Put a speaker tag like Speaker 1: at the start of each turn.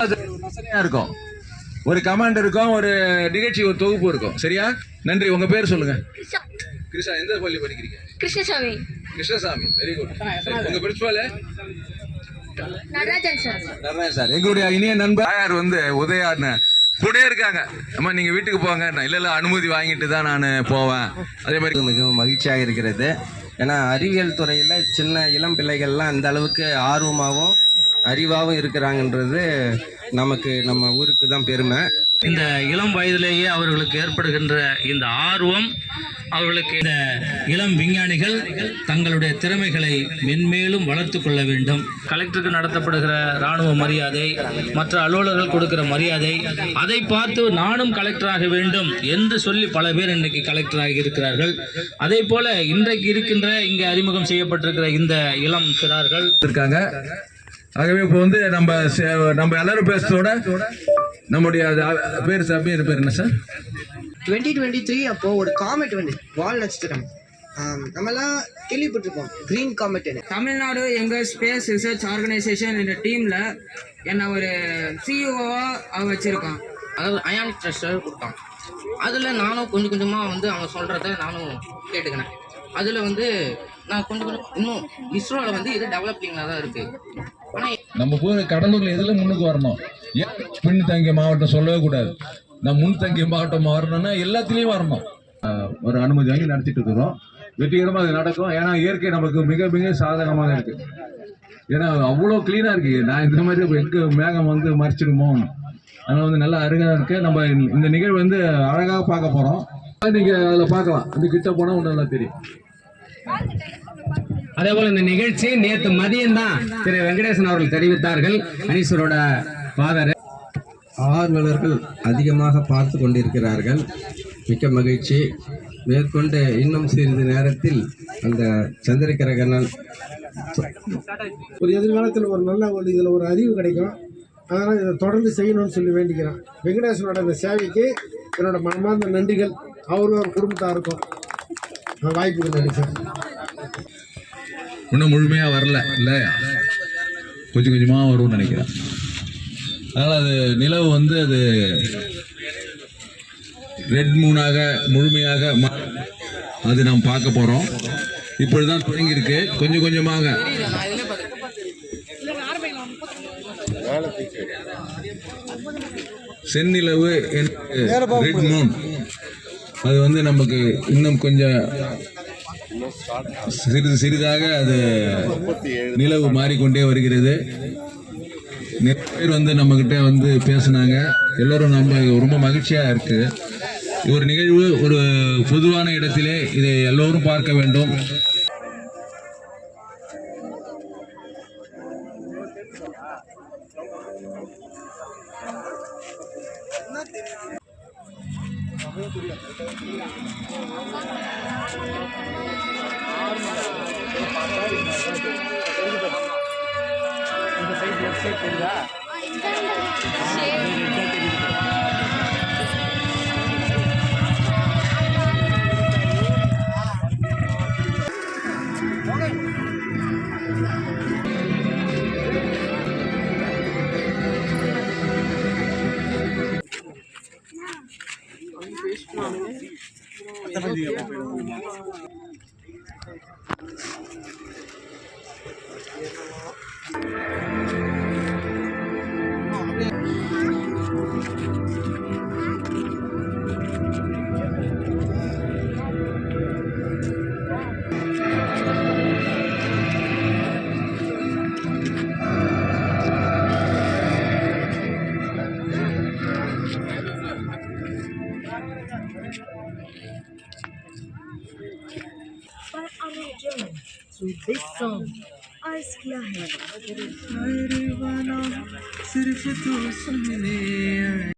Speaker 1: ரசனையா இருக்கும். ஒரு கமாண்ட் இருக்கும் ஒரு நிகழ்ச்சி ஒரு தொகுப்பு இருக்கும். சரியா? நன்றி. உங்க பேர் சொல்லுங்க. கிருஷ்ணா. எந்த பள்ளி படிக்கிறீங்க?
Speaker 2: கிருஷ்ணசாமி.
Speaker 1: கிருஷ்ணசாமி. வெரி குட் உங்க principal
Speaker 2: Natarajan sir.
Speaker 1: Natarajan sir. எங்களுடைய இனிய நண்பர் தாயார் வந்து உதயான்னு கூட இருக்காங்க. அம்மா நீங்க வீட்டுக்கு போங்க. இல்ல இல்ல அனுமதி வாங்கிட்டு தான் நான் போவேன். அதே மாதிரி
Speaker 3: மிகவும் மகிழ்ச்சியாக இருக்கிறது. ஏன்னா அறிவியல் துறையில் சின்ன இளம் பிள்ளைகள்லாம் அந்த அளவுக்கு ஆர்வமாகவும் அறிவாகவும் இருக்கிறாங்கன்றது நமக்கு நம்ம ஊருக்கு தான் பெருமை.
Speaker 4: இந்த இளம் வயதிலேயே அவர்களுக்கு ஏற்படுகின்ற இந்த ஆர்வம் அவர்களுக்கு இந்த இளம் விஞ்ஞானிகள் தங்களுடைய திறமைகளை மென்மேலும் வளர்த்து கொள்ள வேண்டும். கலெக்டருக்கு நடத்தப்படுகிற இராணுவ மரியாதை மற்ற அலுவலர்கள் கொடுக்கிற மரியாதை அதை பார்த்து நானும் கலெக்டராக வேண்டும் என்று சொல்லி பல பேர் இன்றைக்கு கலெக்டராக இருக்கிறார்கள். அதே போல இன்றைக்கு இருக்கின்ற இங்கே அறிமுகம் செய்யப்பட்டிருக்கிற இந்த இளம் சிறார்கள்
Speaker 1: இருக்காங்க. ஆகவே இப்போ வந்து நம்ம சே- நம்ம எல்லாரும் பேசுறதோட நம்முடைய பேர் சார் பேர் என்ன சார்?
Speaker 5: டுவெண்ட்டி டுவெண்ட்டி த்ரீ அப்போ ஒரு காமெட் வந்து வால் நட்சத்திரம் நம்மலாம் கேள்விப்பட்டிருப்போம். கிரீன் காமெட்னு
Speaker 6: தமிழ்நாடு எங்கள் ஸ்பேஸ் ரிசர்ச் ஆர்கனைசேஷன் என்ற டீமில் என்னை ஒரு சிஇஓவாக அவ வச்சுருக்கான்.
Speaker 7: அதாவது அயானிக் ட்ரஸ்டர் கொடுத்தான். அதில் நானும் கொஞ்சம் கொஞ்சமாக வந்து அவங்க சொல்கிறத நானும் கேட்டுக்கினேன் அதில் வந்து நான் கொஞ்சம் கொஞ்சம் இன்னும் இஸ்ரோவில் வந்து இது டெவலப்பிங்கில் தான் இருக்குது ஆனால்
Speaker 1: நம்ம போய் கடலூர்ல எதுல முன்னுக்கு வரணும்? ஏன் பின்தங்கிய மாவட்டம் சொல்லவே கூடாது. நம்ம முன்தங்கிய மாவட்டம் வரணும்னா எல்லாத்துலேயும் வரணும். ஒரு அனுமதி வாங்கி நடத்திட்டு இருக்கிறோம். வெற்றிகரமாக அது நடக்கும். ஏன்னா இயற்கை நமக்கு மிக மிக சாதகமாக இருக்கு. ஏன்னா அவ்வளோ க்ளீனாக இருக்கு. நான் இந்த மாதிரி எங்க மேகம் வந்து மறைச்சிடுமோ அதனால வந்து நல்லா அருகாக இருக்கு நம்ம இந்த நிகழ்வு வந்து அழகாக பார்க்க போகிறோம் நீங்க அதில் பார்க்கலாம். இந்த கிட்ட போனால் ஒன்று நல்லா தெரியும்.
Speaker 8: அதே போல இந்த நிகழ்ச்சி நேற்று மதியம் தான் திரு வெங்கடேசன் அவர்கள் தெரிவித்தார்கள். அனீஸ்வரோட ஃபாதர்
Speaker 3: ஆர்வலர்கள் அதிகமாக பார்த்து கொண்டிருக்கிறார்கள். மிக்க மகிழ்ச்சி. மேற்கொண்டு இன்னும் சிறிது நேரத்தில் அந்த சந்திரகிரகணன்
Speaker 9: ஒரு எதிர்காலத்தில் ஒரு நல்ல ஒரு இதில் ஒரு அறிவு கிடைக்கும். அதனால் இதை தொடர்ந்து செய்யணும்னு சொல்லி வேண்டிக்கிறேன் வெங்கடேசனோட இந்த சேவைக்கு என்னோட மனமார்ந்த நன்றிகள். அவரும் ஒரு வாய்ப்புக்கு நன்றி சார்
Speaker 1: இன்னும் முழுமையாக வரல இல்லை கொஞ்சம் கொஞ்சமாக வரும்னு நினைக்கிறேன். அதனால் அது நிலவு வந்து அது ரெட் மூனாக முழுமையாக மா- அது நாம் பார்க்க போகிறோம் இப்பொழுதுதான் தொடங்கியிருக்கு. கொஞ்சம் கொஞ்சமாக. செந்நிலவு ரெட் மூன். அது வந்து நமக்கு இன்னும் கொஞ்சம் சிறிது சிறிதாக அது நிலவு மாறிக்கொண்டே வருகிறது. நிறைய பேர் வந்து நம்மக்கிட்ட வந்து பேசுனாங்க. எல்லோரும் நம்ம ரொம்ப மகிழ்ச்சியாக இருக்குது ஒரு நிகழ்வு ஒரு பொதுவான இடத்திலே இதை எல்லோரும் பார்க்க வேண்டும். இந்த சைட் லெஃப்ட் சைட் தெரியுதா.
Speaker 2: 你也报备
Speaker 6: this song. Askla hai
Speaker 1: parwana sirf tu sunne yaar